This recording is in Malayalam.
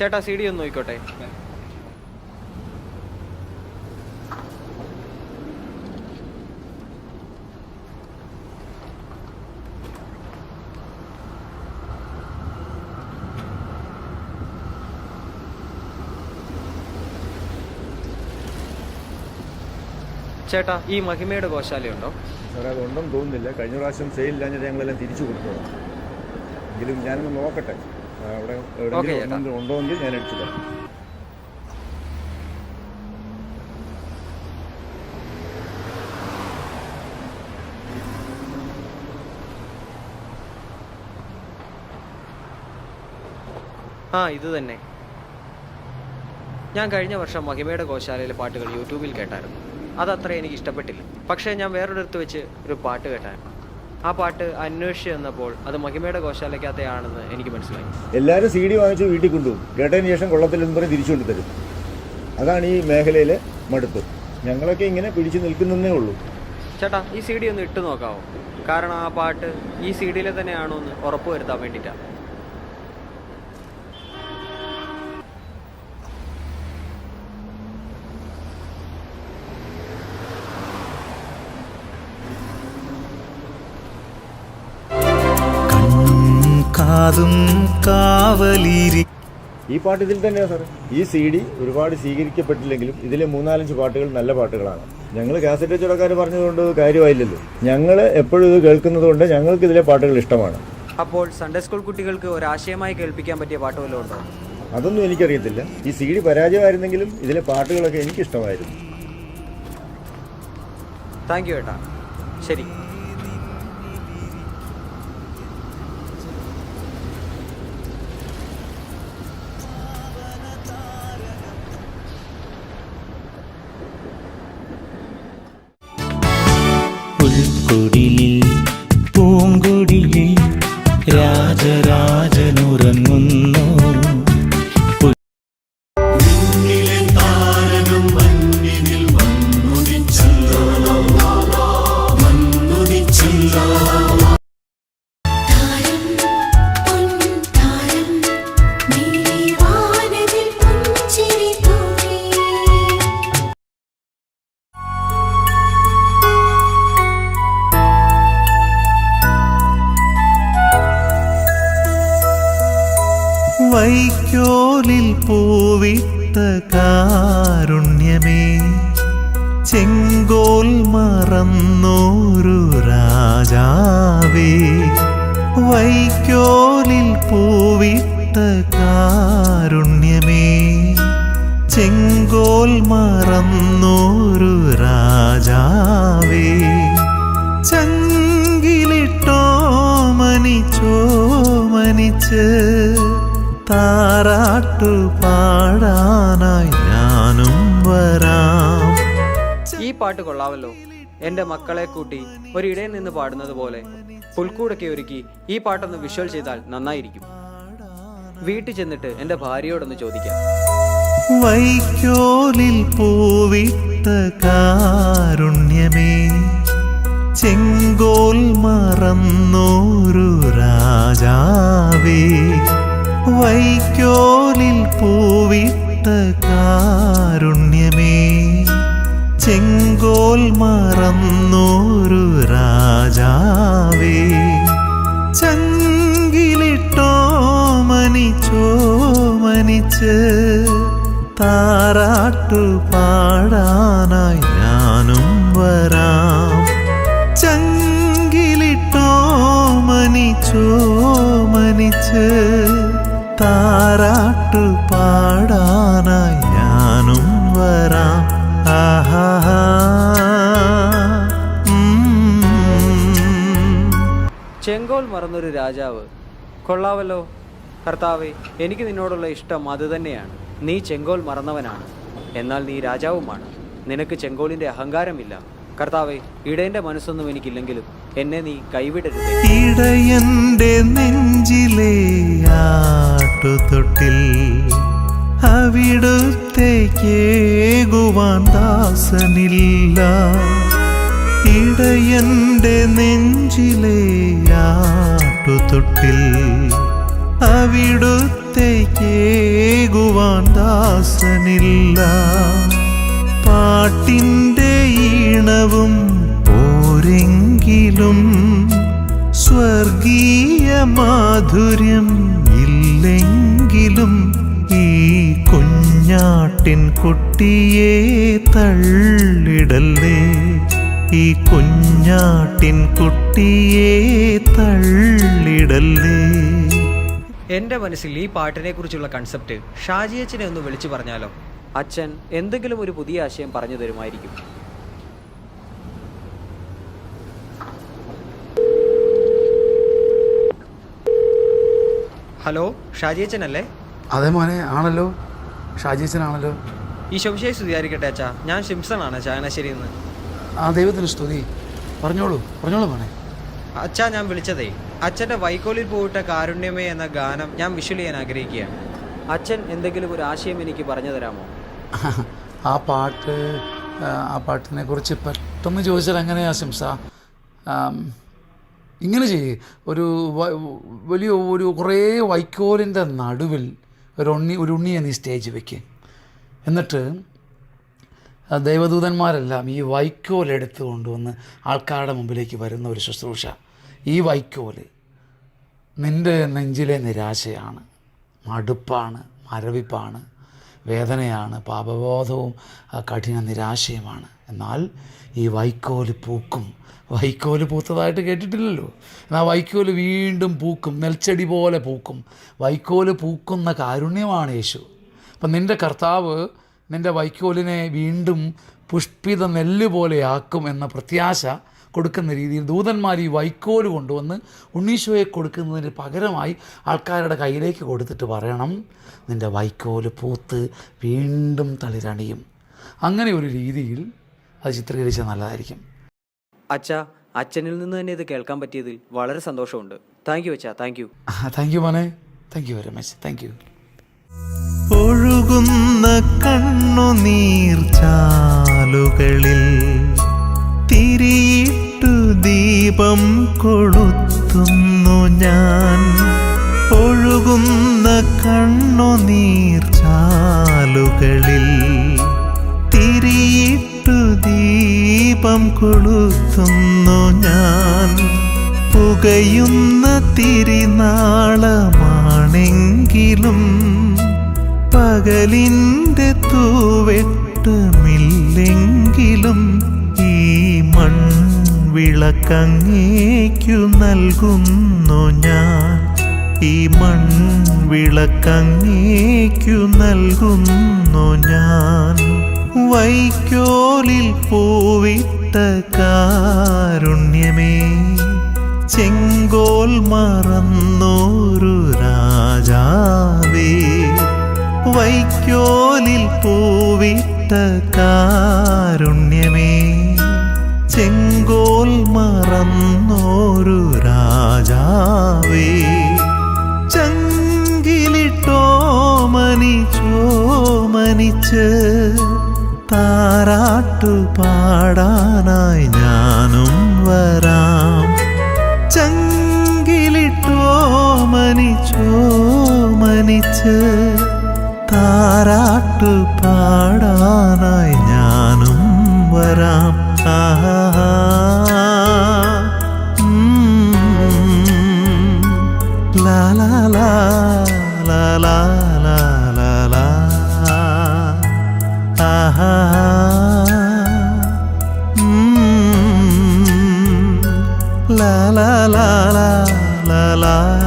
ചേട്ടാ സി ഡി ഒന്ന് നോക്കിക്കോട്ടെ ചേട്ടാ ഈ മഹിമയുടെ ഗോശാലയുണ്ടോ? സാറേ അതുണ്ടെന്ന് തോന്നുന്നില്ല. കഴിഞ്ഞ പ്രാവശ്യം സെയിലില്ലാഞ്ഞത് ഞങ്ങളെല്ലാം തിരിച്ചു കൊടുത്തോളാം എങ്കിലും ഞാനൊന്ന് നോക്കട്ടെ. അവിടെ എവിടെയെങ്കിലും ഞാൻ അടിച്ചു തരാം. ആ ഇത് തന്നെ. ഞാൻ കഴിഞ്ഞ വർഷം മഹിമയുടെ ഗോശാലയിലെ പാട്ടുകൾ യൂട്യൂബിൽ കേട്ടായിരുന്നു. അതത്ര എനിക്ക് ഇഷ്ടപ്പെട്ടില്ല. പക്ഷേ ഞാൻ വേറൊരിടത്ത് വെച്ച് ഒരു പാട്ട് കേട്ടായിരുന്നു. ആ പാട്ട് അന്വേഷിച്ച് എന്നപ്പോൾ അത് മഹിമയുടെ ഗോശാലയ്ക്കകത്തെയാണെന്ന് എനിക്ക് മനസ്സിലായി. എല്ലാവരും സി ഡി വാങ്ങിച്ച് വീട്ടിൽ കൊണ്ടുപോകും. കേട്ടതിന് ശേഷം കൊള്ളത്തില്ലെന്ന് പറഞ്ഞ് തിരിച്ചു കൊണ്ട് തരും. അതാണ് ഈ മേഖലയിലെ മടുപ്പ്. ഞങ്ങളൊക്കെ ഇങ്ങനെ പിടിച്ചു നിൽക്കുന്നതേ ഉള്ളൂ. ചേട്ടാ ഈ സി ഡി ഒന്ന് ഇട്ട് നോക്കാവോ? കാരണം ആ പാട്ട് ഈ സി ഡിയിലെ തന്നെയാണോ എന്ന് ഉറപ്പുവരുത്താൻ വേണ്ടിയിട്ടാണ് കാതും കാവലിരി ഈ പാട്ട് ഇതിൽ തന്നെയാണ് സാറേ. ഈ സി ഡി ഒരുപാട് സ്വീകരിക്കപ്പെട്ടില്ലെങ്കിലും ഇതിലെ മൂന്നാലഞ്ച് പാട്ടുകൾ നല്ല പാട്ടുകളാണ്. ഞങ്ങൾ കാസറ്റ് ചുടക്കാർ പറഞ്ഞതുകൊണ്ട് കാര്യമായില്ലല്ലോ. ഞങ്ങൾ എപ്പോഴും ഇത് കേൾക്കുന്നത് കൊണ്ട് ഞങ്ങൾക്ക് ഇതിലെ പാട്ടുകൾ ഇഷ്ടമാണ്. അപ്പോൾ സൺഡേ സ്കൂൾ കുട്ടികൾക്ക് ഒരു ആശയമായി കേൾപ്പിക്കാൻ പറ്റിയ പാട്ട് വല്ലതും ഉണ്ടോ? അതൊന്നും എനിക്കറിയത്തില്ല. ഈ സി ഡി പരാജയമായിരുന്നെങ്കിലും ഇതിലെ പാട്ടുകളൊക്കെ എനിക്കിഷ്ടമായിരുന്നു. താങ്ക് യു ഏട്ടാ. ശരി. വൈക്കോലിൽ പൂവിട്ട കാരുണ്യമേ ചെങ്കോൽ മറന്നോരു രാജാവേ വൈക്കോലിൽ പൂവിട്ട കാരുണ്യമേ ചെങ്കോൽ മറന്നോരു രാജാവേ ചങ്കിലിട്ടോ മനിച്ചോ മനിച്ച് താരാട്ടു പാടാനായി ഞാനും വരാം. ഈ പാട്ട് കൊള്ളാമല്ലോ. എന്റെ മക്കളെ കൂട്ടി ഒരിടയിൽ നിന്ന് പാടുന്നത് പോലെ പുൽക്കൂടൊക്കെ ഒരുക്കി ഈ പാട്ടൊന്ന് വിഷ്വൽ ചെയ്താൽ നന്നായിരിക്കും. വീട്ടിൽ ചെന്നിട്ട് എന്റെ ഭാര്യയോടൊന്ന് ചോദിക്കാം. വൈക്കോലിൽ പൂവിട്ട കാരുണ്യമേ ചെങ്കോൽ മറന്നോരു രാജാവേ. വൈക്കോലിൽ പൂവിട്ട കാരുണ്യമേ ചെങ്കോൽ മറന്നൂരു രാജാവേ ചങ്കിലിട്ടോ മനിച്ചോ മനിച്ച് താരാട്ടു പാടാനായി താരാട്ടു പാടാനായി ഞാനും വരാം. ആഹാ. ചെങ്കോൽ മറന്നൊരു രാജാവ്. കൊള്ളാവല്ലോ കർത്താവെ. എനിക്ക് നിന്നോടുള്ള ഇഷ്ടം അത് തന്നെയാണ്. നീ ചെങ്കോൽ മറന്നവനാണ്. എന്നാൽ നീ രാജാവുമാണ്. നിനക്ക് ചെങ്കോലിന്റെ അഹങ്കാരമില്ല. കർത്താവെ ഇടയന്റെ മനസ്സൊന്നും എനിക്കില്ലെങ്കിലും എന്നെ നീ കൈവിടരുത്. ഇടയന്റെ നെഞ്ചിലേ ആട്ടുതൊട്ടിൽ അവിടുത്തേക്കേകുവാൻ ദാസനില്ല. ഇടയന്റെ നെഞ്ചിലെ ആട്ടുതൊട്ടിൽ അവിടുത്തേക്കേകുവാൻ ദാസനില്ല. പാട്ടിന്റെ ഈണവും പോരെങ്കിലും സ്വർഗീയ മാധുര്യം ഇല്ലെങ്കിലും കുഞ്ഞാട്ടിൻ കുട്ടിയെ തള്ളിടല്ലേ? ഈ കുഞ്ഞാട്ടിൻ കുട്ടിയെ തള്ളിടല്ലേ? എന്റെ മനസ്സിൽ ഈ പാട്ടിനെ കുറിച്ചുള്ള കൺസെപ്റ്റ് ഷാജി അച്ഛനെ ഒന്ന് വിളിച്ചു പറഞ്ഞാലോ? അച്ഛൻ എന്തെങ്കിലും ഒരു പുതിയ ആശയം പറഞ്ഞു തരുമായിരിക്കും. ഹലോ ഷാജിയച്ചനല്ലേ അതെ മോനെ ആണല്ലോ. ഷാജീസനാണല്ലോ ഈ ശംശയെ സ്തുതിയായിരിക്കട്ടെ അച്ഛാ. ഞാൻ ഷിംസൺ ആണ് ചായനാശ്ശേരിയിൽ നിന്ന്. ആ ദൈവത്തിന് സ്തുതി. പറഞ്ഞോളൂ പറഞ്ഞോളൂ മോനെ. അച്ഛാ ഞാൻ വിളിച്ചതേ അച്ഛന്റെ വൈക്കോലിൽ പോയിട്ട കാരുണ്യമേ എന്ന ഗാനം ഞാൻ വിഷ്വൽ ചെയ്യാൻ ആഗ്രഹിക്കുകയാണ്. അച്ഛൻ എന്തെങ്കിലും ഒരു ആശയം എനിക്ക് പറഞ്ഞു തരാമോ? ആ പാട്ട് ആ, ആ പാട്ടിനെ കുറിച്ച് പെട്ടെന്ന് ചോദിച്ചാൽ എങ്ങനെയാ ശിംസ? ഇങ്ങനെ ചെയ്യേ. ഒരു വലിയ ഒരു കുറേ വൈക്കോലിന്റെ നടുവിൽ ഒരു ഉണ്ണി ഒരു ഉണ്ണിയെ നീ സ്റ്റേജ് വെക്ക്. എന്നിട്ട് ദൈവദൂതന്മാരെല്ലാം ഈ വൈക്കോൽ എടുത്തു കൊണ്ടുവന്ന് ആൾക്കാരുടെ മുമ്പിലേക്ക് വരുന്ന ഒരു ശുശ്രൂഷ. ഈ വൈക്കോൽ നിന്റെ നെഞ്ചിലെ നിരാശയാണ് മടുപ്പാണ് മരവിപ്പാണ് വേദനയാണ് പാപബോധവും കഠിന നിരാശയുമാണ്. എന്നാൽ ഈ വൈക്കോൽ പൂക്കും വൈക്കോൽ പൂത്തതായിട്ട് കേട്ടിട്ടില്ലല്ലോ? എന്നാൽ വൈക്കോൽ വീണ്ടും പൂക്കും നെൽച്ചെടി പോലെ പൂക്കും. വൈക്കോൽ പൂക്കുന്ന കാരുണ്യമാണ് യേശു. അപ്പം നിന്റെ കർത്താവ് നിന്റെ വൈക്കോലിനെ വീണ്ടും പുഷ്പിത നെല്ല് പോലെയാക്കും എന്ന പ്രത്യാശ കൊടുക്കുന്ന രീതിയിൽ ദൂതന്മാർ ഈ വൈക്കോൽ കൊണ്ടുവന്ന് ഉണ്ണീശോയെ കൊടുക്കുന്നതിന് പകരമായി ആൾക്കാരുടെ കയ്യിലേക്ക് കൊടുത്തിട്ട് പറയണം നിന്റെ വൈക്കോൽ പൂത്ത് വീണ്ടും തളിരണിയും. അങ്ങനെ ഒരു രീതിയിൽ അത് ചിത്രീകരിച്ചാൽ നല്ലതായിരിക്കും. അച്ഛ അച്ഛനിൽ നിന്ന് തന്നെ ഇത് കേൾക്കാൻ പറ്റിയതിൽ വളരെ സന്തോഷമുണ്ട്. താങ്ക് യു അച്ഛാ. താങ്ക് യു താങ്ക് യു മോനെ. Thank you very much thank you ഒഴുകുന്ന കണ്ണു ചാലുകളിൽ തിരിയിട്ടു ദീപം കൊളുത്തുന്നു ഞാൻ. ഒഴുകുന്ന കണ്ണു നീർച്ചാലുകളിൽ തിരിയിട്ടു ദീപം കൊളുത്തുന്നു ഞാൻ. പുകയുന്ന തിരിനാളമാണെങ്കിലും പകലിന്റെ തൂവെട്ടുമില്ലെങ്കിലും ഈ മൺവിളക്കങ്ങേക്കു നൽകുന്നു ഞാൻ. ഈ മൺവിളക്കങ്ങേക്കു നൽകുന്നു ഞാൻ. വൈക്കോലിൽ പൂവിട്ട കാരുണ്യമേ ചെങ്കോൽ മറന്നോരു രാജാവേ. വൈക്കോലിൽ പൂവിട്ട കാരുണ്യമേ പാട്ടു പാടാനായി ഞാനും വരാം. ചങ്കിലിട്ടോ മനിച്ചോ മനിച്ച് താരാട്ടു പാടാനായി ഞാനും വരാം. ആഹാ la la. la la la la